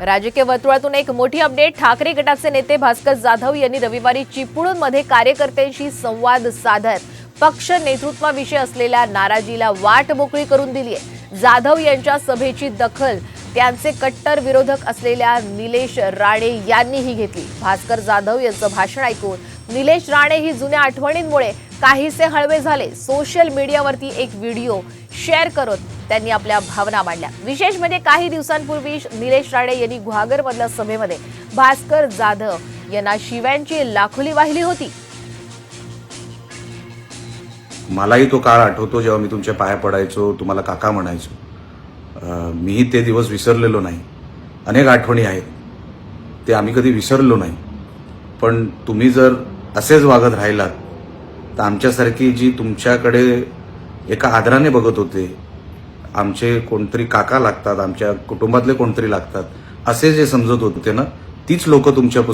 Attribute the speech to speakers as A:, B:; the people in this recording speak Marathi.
A: राजकीय वर्तुळातून एक मोठी अपडेट. ठाकरे गटाचे नेते भास्कर जाधव यांनी रविवारी चिपळूणमध्ये कार्यकर्त्यांशी संवाद साधत पक्ष नेतृत्वाविषयी असलेल्या नाराजीला वाट मोकळी करून दिली आहे. जाधव यांच्या सभेची दखल त्यांचे कट्टर विरोधक असलेल्या निलेश राणे यांनीही घेतली. भास्कर जाधव यांचं भाषण ऐकून निलेश राणे ही जुन्या आठवणींमुळे काहीसे हळवे झाले. सोशल मीडियावरती एक व्हिडिओ शेअर करत त्यांनी आपल्या भावना मांडल्या. विशेष म्हणजे काही दिवसांपूर्वी निलेश राणे यांनी गुहागरमधल्या सभेमध्ये भास्कर जाधव यांना शिव्यांची लाखोली वाहिली होती.
B: मलाही तो काळ आठवतो जेव्हा मी तुमच्या पाया पडायचो तुम्हाला काका म्हणायचो. मीही ते दिवस विसरलेलो नाही. अनेक आठवणी आहेत. ते आम्ही कधी विसरलो नाही. पण तुम्ही जर असेच वागत राहिलात तर आमच्यासारखी जी तुमच्याकडे एका आदराने बघत होते आमचे कोणतरी काका लागतात आमच्या कुटुंबातले कोणतरी लागतात असे जे समजत होते ना तीच लोक तुमच्यापासून